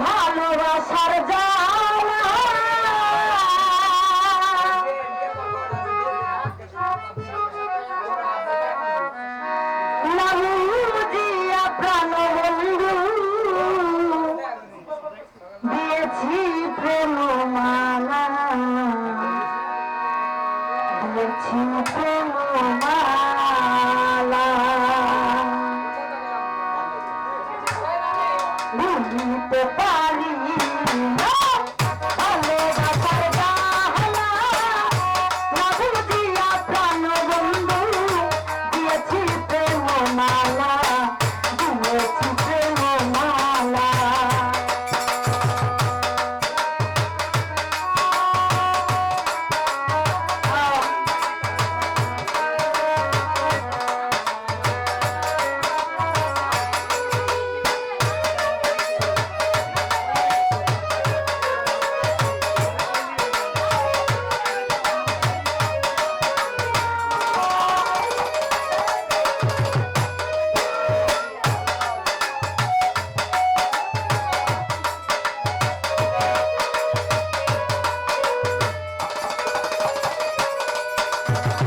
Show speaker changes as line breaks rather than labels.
ভালোবাসার জানা ভুলিতে পারি না
Thank you.